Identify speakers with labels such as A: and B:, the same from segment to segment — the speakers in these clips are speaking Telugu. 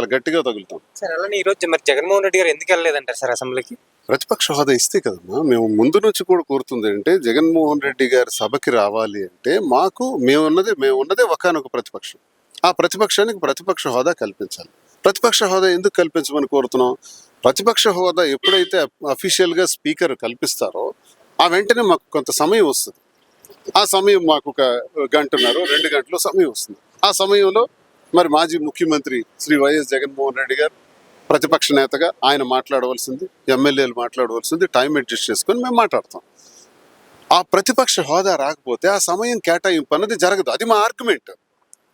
A: చాలా గట్టిగా తగులుతాం.
B: సార్ అలానే ఈ రోజు మరి జగన్మోహన్ రెడ్డి గారు ఎందుకు వెళ్ళలేదంటారు సార్ అసెంబ్లీకి?
A: ప్రతిపక్ష హోదా ఇస్తే కదమ్మా మేము ముందు నుంచి కూడా కోరుతుంది అంటే జగన్మోహన్ రెడ్డి గారి సభకి రావాలి అంటే మాకు మేము ఉన్నది మేము ఉన్నదే ఒకనొక ప్రతిపక్షం. ఆ ప్రతిపక్షానికి ప్రతిపక్ష హోదా కల్పించాలి. ప్రతిపక్ష హోదా ఎందుకు కల్పించమని కోరుతున్నాం? ప్రతిపక్ష హోదా ఎప్పుడైతే అఫీషియల్గా స్పీకర్ కల్పిస్తారో ఆ వెంటనే మాకు కొంత సమయం వస్తుంది. ఆ సమయం మాకు ఒక గంటన్నర రెండు గంటలు సమయం వస్తుంది. ఆ సమయంలో మరి మాజీ ముఖ్యమంత్రి శ్రీ వైఎస్ జగన్మోహన్ రెడ్డి గారు ప్రతిపక్ష నేతగా ఆయన మాట్లాడవలసింది ఎమ్మెల్యేలు మాట్లాడవలసింది టైం అడ్జస్ట్ చేసుకొని మేము మాట్లాడతాం. ఆ ప్రతిపక్ష హోదా రాకపోతే ఆ సమయం కేటాయింపు అన్నది జరగదు. అది మా ఆర్గ్యుమెంట్.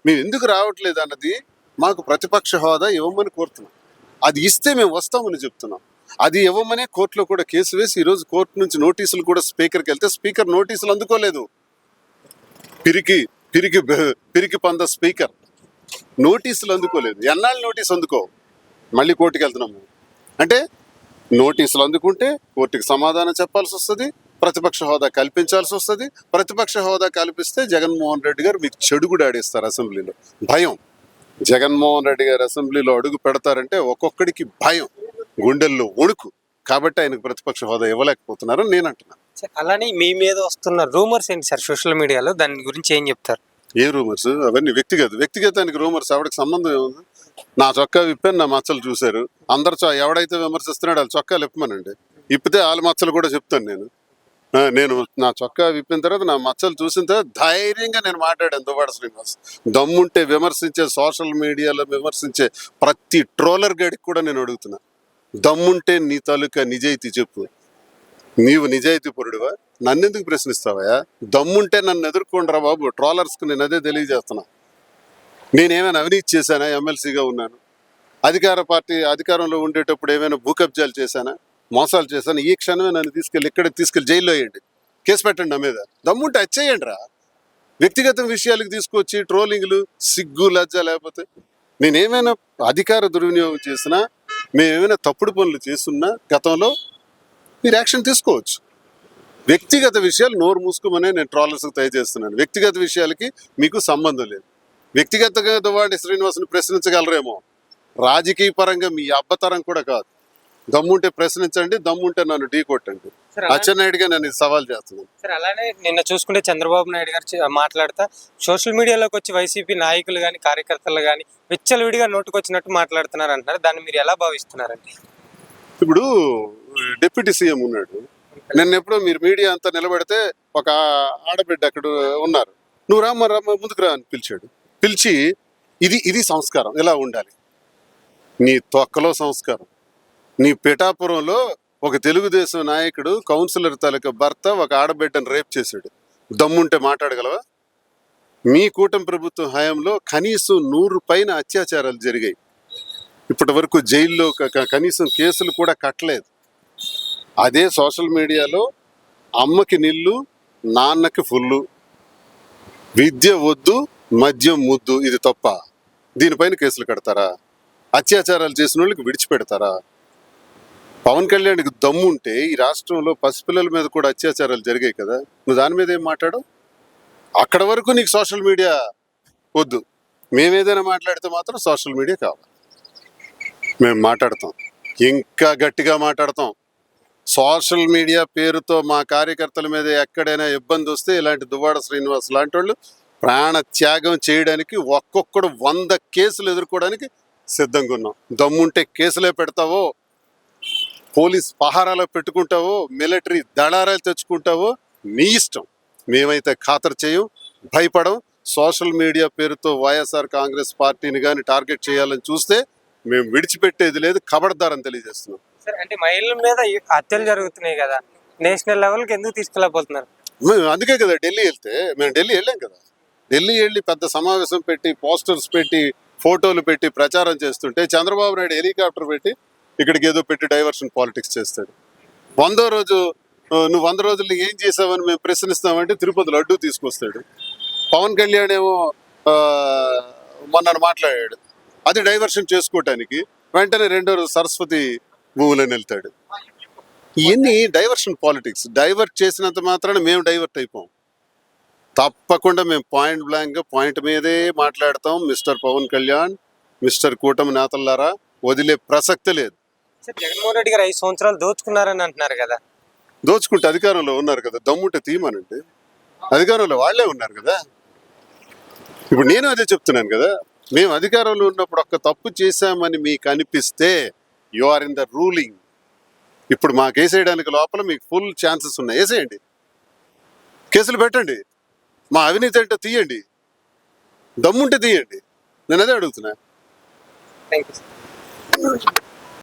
A: మేము ఎందుకు రావట్లేదు అన్నది మాకు ప్రతిపక్ష హోదా ఇవ్వమని కోరుతున్నాం. అది ఇస్తే మేము వస్తామని చెప్తున్నాం. అది ఇవ్వమనే కోర్టులో కూడా కేసు వేసి ఈరోజు కోర్టు నుంచి నోటీసులు కూడా స్పీకర్కి వెళ్తే స్పీకర్ నోటీసులు అందుకోలేదు. పిరికి పిరికి పిరికి పంద స్పీకర్. నోటీసులు అందుకోలేదు. ఎన్నాళ్ళు నోటీస్ అందుకో? మళ్ళీ కోర్టుకి వెళ్తున్నాము అంటే నోటీసులు అందుకుంటే కోర్టుకి సమాధానం చెప్పాల్సి వస్తుంది ప్రతిపక్ష హోదా కల్పించాల్సి వస్తుంది. ప్రతిపక్ష హోదా కల్పిస్తే జగన్మోహన్ రెడ్డి గారు మీకు చెడు కూడా ఆడేస్తారు అసెంబ్లీలో. భయం. జగన్మోహన్ రెడ్డి గారు అసెంబ్లీలో అడుగు పెడతారంటే ఒక్కొక్కడికి భయం. గుండెల్లో వణుకు. కాబట్టి ఆయనకు ప్రతిపక్ష హోదా ఇవ్వలేకపోతున్నారని నేను అంటున్నాను
B: అలానే మీ మీద వస్తున్న రూమర్స్ ఏంటి సార్? సోషల్ మీడియాలో దాని గురించి ఏం చెప్తారు?
A: ఏ రూమర్స్? అవన్నీ వ్యక్తిగత వ్యక్తిగతానికి రూమర్స్ ఆవిడకి సంబంధం ఏముంది? నా చొక్కా విప్పాను నా మచ్చలు చూశారు. అందరు చొ- ఎవడైతే విమర్శిస్తున్నాడో వాళ్ళ చొక్కాలు ఇప్పమనండి ఇప్పితే వాళ్ళ మచ్చలు కూడా చెప్తాను నేను. నేను నా చొక్కా విప్పిన తర్వాత నా మచ్చలు చూసిన తర్వాత ధైర్యంగా నేను మాట్లాడాను దువ్వాడ శ్రీనివాస్. దమ్ముంటే విమర్శించే సోషల్ మీడియాలో విమర్శించే ప్రతి ట్రోలర్ గడికి కూడా నేను అడుగుతున్నా. దమ్ముంటే నీ తాలూకా నిజాయితీ చెప్పు. నీవు నిజాయితీ పరుడువా నన్నెందుకు ప్రశ్నిస్తావా దమ్ముంటే నన్ను ఎదుర్కొండ్రా బాబు. ట్రోలర్స్కి నేను అదే తెలియజేస్తున్నా. నేనేమైనా అవినీతి చేశానా? ఎమ్మెల్సీగా ఉన్నాను. అధికార పార్టీ అధికారంలో ఉండేటప్పుడు ఏమైనా భూ కబ్జాలు చేశానా? మోసాలు చేశాను? ఈ క్షణమే నన్ను తీసుకెళ్ళి ఇక్కడ తీసుకెళ్ళి జైల్లో వేయండి. కేసు పెట్టండి నా మీద. దమ్ముంటే వచ్చేయండి రా వ్యక్తిగత విషయాలకు తీసుకొచ్చి ట్రోలింగ్లు సిగ్గు లజ్జ లేకపోతే నేనేమైనా అధికార దుర్వినియోగం చేసినా మేమేమైనా తప్పుడు పనులు చేస్తున్నా గతంలో మీరు యాక్షన్ తీసుకోవచ్చు. వ్యక్తిగత విషయాలు నోరు మూసుకోమనే నేను ట్రాలర్స్కి దయచేస్తున్నాను వ్యక్తిగత విషయాలకి మీకు సంబంధం లేదు. వ్యక్తిగతంగా వాడి శ్రీనివాసుని ప్రశ్నించగలరేమో? రాజకీయ పరంగా మీ అబ్బతరం కూడా కాదు. దమ్ముంటే ప్రశ్నించండి దమ్ముంటే నన్ను ఢీ కొట్టండి. అచ్చెన్నాయుడిగా నేను సవాల్ చేస్తున్నాను
B: సార్ అలానే నిన్న చూసుకుంటే చంద్రబాబు నాయుడు గారు మాట్లాడుతా సోషల్ మీడియాలోకి వచ్చి వైసీపీ నాయకులు కానీ కార్యకర్తలు కానీ విచ్చలవిడిగా నోటుకొచ్చినట్టు మాట్లాడుతున్నారు అంటున్నారు దాన్ని మీరు ఎలా భావిస్తున్నారండి?
A: ఇప్పుడు డిప్యూటీ సీఎం ఉన్నాడు. నిన్న ఎప్పుడో మీరు మీడియా అంతా నిలబెడితే ఒక ఆడబిడ్డ అక్కడ ఉన్నారు. నువ్వు రామ్మ రామ్మ ముందుకు రా అని పిలిచాడు. పిలిచి ఇది ఇది సంస్కారం ఇలా ఉండాలి? నీ తొక్కలో సంస్కారం. నీ పిఠాపురంలో ఒక తెలుగుదేశం నాయకుడు కౌన్సిలర్ తాలూకా భర్త ఒక ఆడబిడ్డను రేప్ చేశాడు. దమ్ముంటే మాట్లాడగలవా? మీ కూటమి ప్రభుత్వం హయాంలో కనీసం నూరు పైన అత్యాచారాలు జరిగాయి. ఇప్పటి వరకు జైల్లో కనీసం కేసులు కూడా కట్టలేదు. అదే సోషల్ మీడియాలో అమ్మకి నిల్లు నాన్నకి ఫుల్లు. విద్య వద్దు మద్యం ముద్దు ఇది తప్ప. దీనిపైన కేసులు కడతారా? అత్యాచారాలు చేసిన వాళ్ళకి విడిచిపెడతారా? పవన్ కళ్యాణ్కి దమ్ముంటే ఈ రాష్ట్రంలో పసిపిల్లల మీద కూడా అత్యాచారాలు జరిగాయి కదా? నువ్వు దాని మీద ఏం మాట్లాడు అక్కడ వరకు నీకు సోషల్ మీడియా వద్దు. మేమేదైనా మాట్లాడితే మాత్రం సోషల్ మీడియా కావాలి. మేము మాట్లాడతాం. ఇంకా గట్టిగా మాట్లాడతాం. సోషల్ మీడియా పేరుతో మా కార్యకర్తల మీద ఎక్కడైనా ఇబ్బంది వస్తే ఇలాంటి దువ్వాడ శ్రీనివాస్ లాంటి వాళ్ళు ప్రాణ త్యాగం చేయడానికి ఒక్కొక్కడు వంద కేసులు ఎదుర్కోవడానికి సిద్ధంగా ఉన్నాం. దమ్ముంటే కేసులే పెడతావో పోలీస్ పహారాలో పెట్టుకుంటావో మిలిటరీ దళారాలు తెచ్చుకుంటావో నీ ఇష్టం. మేమైతే ఖాతరు చేయం భయపడం. సోషల్ మీడియా పేరుతో వైఎస్ఆర్ కాంగ్రెస్ పార్టీని కానీ టార్గెట్ చేయాలని చూస్తే మేము విడిచిపెట్టేది లేదు ఖబర్దారని తెలియజేస్తున్నాం.
B: సార్ అంటే మహిళల మీద ఈ హత్యలు జరుగుతున్నాయి కదా. నేషనల్ లెవెల్కి ఎందుకు తీసుకెళ్ళబోతున్నారు?
A: మేము అందుకే కదా ఢిల్లీ వెళ్తే మేము ఢిల్లీ వెళ్ళాం కదా. ఢిల్లీ వెళ్ళి పెద్ద సమావేశం పెట్టి పోస్టర్స్ పెట్టి ఫోటోలు పెట్టి ప్రచారం చేస్తుంటే చంద్రబాబు నాయుడు హెలికాప్టర్ పెట్టి ఇక్కడికి ఏదో పెట్టి డైవర్షన్ పాలిటిక్స్ చేస్తాడు. వందో రోజు నువ్వు వంద రోజుల్లో ఏం చేసావని మేము ప్రశ్నిస్తామంటే తిరుపతి లడ్డు తీసుకొస్తాడు. పవన్ కళ్యాణ్ ఏమో మొన్న మాట్లాడాడు. అది డైవర్షన్ చేసుకోవటానికి వెంటనే రెండో సరస్వతి భూములని వెళ్తాడు. ఇవన్నీ డైవర్షన్ పాలిటిక్స్. డైవర్ట్ చేసినంత మాత్రాన మేము డైవర్ట్ అయిపోం. తప్పకుండా మేము పాయింట్ బ్లాంక్ పాయింట్ మీదే మాట్లాడతాం. మిస్టర్ పవన్ కళ్యాణ్ మిస్టర్ కూటమి నేతల్లారా వదిలే ప్రసక్తి లేదు.
B: జగన్మోహన్ రెడ్డి గారు ఐదు సంవత్సరాలు దోచుకున్నారని అంటున్నారు కదా.
A: దోచుకుంటే అధికారంలో ఉన్నారు కదా. దమ్ముంటే తీయమనంటే. అధికారంలో వాళ్ళే ఉన్నారు కదా. ఇప్పుడు నేను అదే చెప్తున్నాను కదా. మేము అధికారంలో ఉన్నప్పుడు ఒక్క తప్పు చేశామని మీకు అనిపిస్తే you are in the ruling ఇప్పుడు మాకు వేసేయడానికి లోపల మీకు ఫుల్ ఛాన్సెస్ ఉన్నాయి. వేసేయండి. కేసులు పెట్టండి. మా అవినీతి అంటే తీయండి. దమ్ముంటే తీయండి. నేను అదే అడుగుతున్నా.
B: Thank you